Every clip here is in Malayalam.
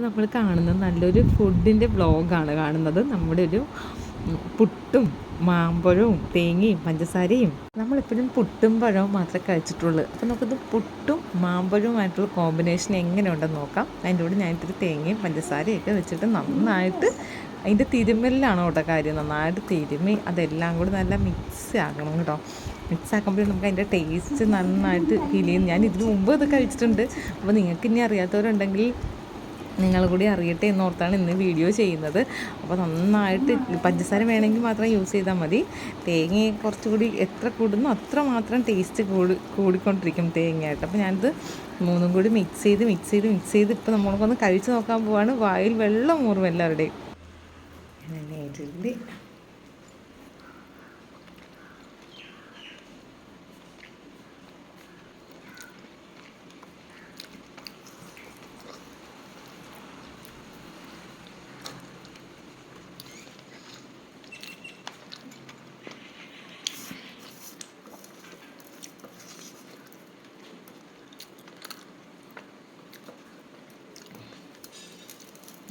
നമ്മൾ കാണുന്നത് നല്ലൊരു ഫുഡിന്റെ വ്ളോഗാണ് കാണുന്നത് നമ്മുടെ ഒരു പുട്ടും മാമ്പഴവും തേങ്ങയും പഞ്ചസാരയും. നമ്മളെപ്പോഴും പുട്ടും പഴവും മാത്രമേ കഴിച്ചിട്ടുള്ളൂ. അപ്പോൾ നമുക്കിത് പുട്ടും മാമ്പഴവുമായിട്ടുള്ള കോമ്പിനേഷൻ എങ്ങനെയുണ്ടെന്ന് നോക്കാം. അതിന്റെ കൂടെ ഞാൻ ഇത്തിരി തേങ്ങയും പഞ്ചസാരയൊക്കെ വെച്ചിട്ട് നന്നായിട്ട് അതിന്റെ തിരുമ്മലിലാണ് കേട്ടോ കാര്യം. നന്നായിട്ട് തിരുമ്മി അതെല്ലാം കൂടി നല്ല മിക്സ് ആക്കണം കേട്ടോ. മിക്സ് ആക്കുമ്പോഴേ നമുക്ക് അതിന്റെ ടേസ്റ്റ് നന്നായിട്ട് ഫീൽ ചെയ്യും. ഞാൻ ഇതിനു മുമ്പ് ഇത് കഴിച്ചിട്ടുണ്ട്. അപ്പോൾ നിങ്ങൾക്ക് ഇനി അറിയാത്തവരുണ്ടെങ്കിൽ നിങ്ങൾ കൂടി അറിയട്ടെ എന്നോർത്താണ് ഇന്ന് വീഡിയോ ചെയ്യുന്നത്. അപ്പോൾ നന്നായിട്ട് പഞ്ചസാര വേണമെങ്കിൽ മാത്രം യൂസ് ചെയ്താൽ മതി. തേങ്ങ കുറച്ചുകൂടി എത്ര കൂടുന്നോ അത്ര മാത്രം ടേസ്റ്റ് കൂടി കൂടിക്കൊണ്ടിരിക്കും തേങ്ങയായിട്ട്. അപ്പോൾ ഞാനിത് മൂന്നും കൂടി മിക്സ് ചെയ്ത് മിക്സ് ചെയ്ത് മിക്സ് ചെയ്ത് ഇപ്പോൾ നമ്മൾക്കൊന്ന് കഴിച്ച് നോക്കാൻ പോവാണ്. വായിൽ വെള്ളം ഊറും എല്ലാവരുടെയും.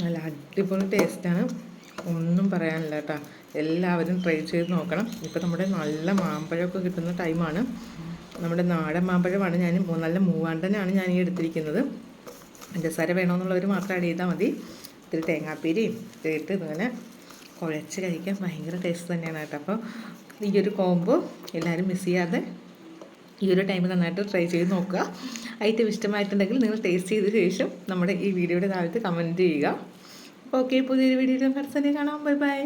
നല്ല അടിപൊളി ടേസ്റ്റാണ്. ഒന്നും പറയാനില്ല കേട്ടോ. എല്ലാവരും ട്രൈ ചെയ്ത് നോക്കണം. ഇപ്പോൾ നമ്മുടെ നല്ല മാമ്പഴമൊക്കെ കിട്ടുന്ന ടൈമാണ് നമ്മുടെ നാടൻ മാമ്പഴമാണ് ഞാൻ നല്ല മൂവാണ്ടനാണ് ഞാൻ ഈ എടുത്തിരിക്കുന്നത്. പഞ്ചസാര വേണമെന്നുള്ളവർ മാത്രം ആഡ് ചെയ്താൽ മതി. ഇത്തിരി തേങ്ങാപ്പീരിയും ഇട്ട് ഇങ്ങനെ കുഴച്ച് കഴിക്കാൻ ഭയങ്കര ടേസ്റ്റ് തന്നെയാണ് കേട്ടോ. അപ്പോൾ ഈ ഒരു കോംബോ എല്ലാവരും മിസ് ചെയ്യാതെ ഈ ഒരു ടൈമിൽ നന്നായിട്ട് ട്രൈ ചെയ്ത് നോക്കുക. ഐറ്റം ഇഷ്ടമായിട്ടുണ്ടെങ്കിൽ നിങ്ങൾ ടേസ്റ്റ് ചെയ്ത ശേഷം നമ്മുടെ ഈ വീഡിയോയുടെ താഴത്ത് കമന്റ് ചെയ്യുക. ഓക്കെ പുതിയൊരു വീഡിയോയിൽ അടുത്ത കാണാം. Bye bye